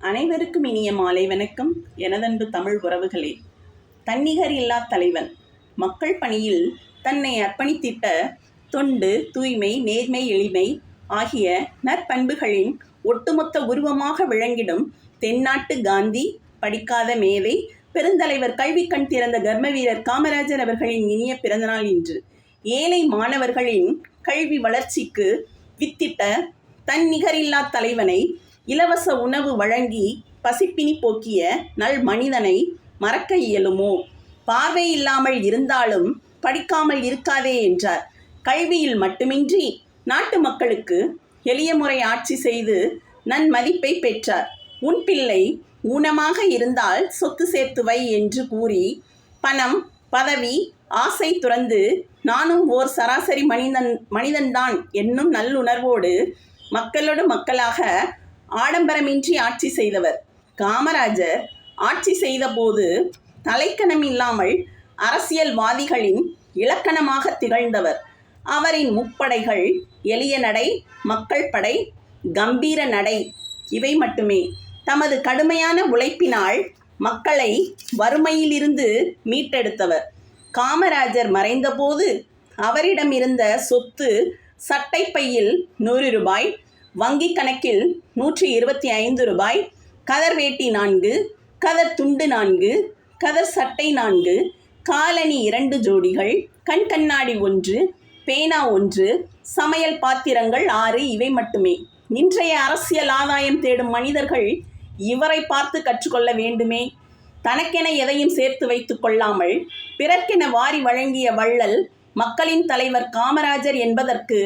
அனைவருக்கும் இனிய மாலை வணக்கம். எனதன்பு தமிழ் உறவுகளே தன்னிகர் இல்லா தலைவன் மக்கள் பணியில் தன்னை அர்ப்பணித்திட்ட தொண்டு தூய்மை நேர்மை எளிமை ஆகிய நற்பண்புகளின் ஒட்டுமொத்த உருவமாக விளங்கிடும் தென்னாட்டு காந்தி படிக்காத மேதை பெருந்தலைவர் கல்வி கண் திறந்த கர்ம வீரர் காமராஜர் அவர்களின் இனிய பிறந்தநாள் இன்று. ஏழை மாணவர்களின் கல்வி வளர்ச்சிக்கு வித்திட்ட தன்னிகரில்லா தலைவனை இலவச உணவு வழங்கி பசிப்பினி போக்கிய நல் மனிதனை மறக்க இயலுமோ? பார்வை இல்லாமல் இருந்தாலும் படிக்காமல் இருக்காதே என்றார். கல்வியில் மட்டுமின்றி நாட்டு மக்களுக்கு எளிய முறை ஆட்சி செய்து நன்மதிப்பை பெற்றார். உன் பிள்ளை ஊனமாக இருந்தால் சொத்து சேர்த்து வை என்று கூறி பணம் பதவி ஆசை துறந்து நானும் ஓர் சராசரி மனிதன் மனிதன்தான் என்னும் நல்லுணர்வோடு மக்களோடு மக்களாக ஆடம்பரமின்றி ஆட்சி செய்தவர். காமராஜர் ஆட்சி செய்தபோது தலைக்கணம் இல்லாமல் அரசியல்வாதிகளின் இலக்கணமாக திகழ்ந்தவர். அவரின் முப்படைகள் எளிய நடை மக்கள் படை கம்பீர நடை இவை மட்டுமே. தமது கடுமையான உழைப்பினால் மக்களை வறுமையிலிருந்து மீட்டெடுத்தவர். காமராஜர் மறைந்தபோது அவரிடம் இருந்த சொத்து சட்டைப்பையில் நூறு ரூபாய் வங்கி கணக்கில் நூற்றி இருபத்தி ஐந்து ரூபாய் கதர் வேட்டி நான்கு கதர் துண்டு நான்கு கதர் சட்டை நான்கு காலணி இரண்டு ஜோடிகள் கண் கண்ணாடி ஒன்று பேனா ஒன்று சமையல் பாத்திரங்கள் ஆறு இவை மட்டுமே. இன்றைய அரசியல் ஆதாயம் தேடும் மனிதர்கள் இவரை பார்த்து கற்றுக்கொள்ள வேண்டுமே? தனக்கென எதையும் சேர்த்து வைத்துக் கொள்ளாமல் பிறர்க்கென வாரி வழங்கிய வள்ளல் மக்களின் தலைவர் காமராஜர் என்பதற்கு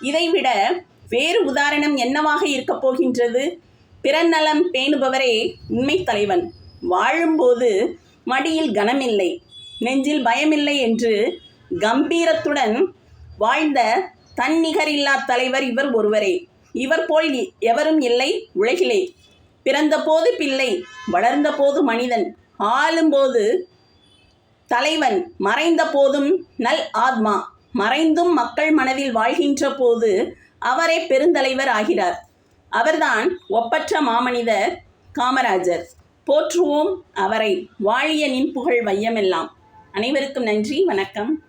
இதைவிட வேறு உதாரணம் என்னவாக இருக்கப் போகின்றது? பிறநலம் பேணுபவரே உண்மை தலைவன். வாழும்போது மடியில் கனமில்லை நெஞ்சில் பயமில்லை என்று கம்பீரத்துடன் வாழ்ந்த தன்னிகரில்லா தலைவர் இவர் ஒருவரே. இவர் போல் எவரும் இல்லை உலகிலே. பிறந்தபோது பிள்ளை வளர்ந்தபோது மனிதன். ஆளும்போது தலைவன் மறைந்த போதும் நல் ஆத்மா. மறைந்தும் மக்கள் மனதில் வாழ்கின்ற போது அவரே பெருந்தலைவர் ஆகிறார். அவர்தான் ஒப்பற்ற மாமனிதர் காமராஜர். போற்றுவோம் அவரை. வாழிய நின் புகழ் வையமெல்லாம். அனைவருக்கும் நன்றி. வணக்கம்.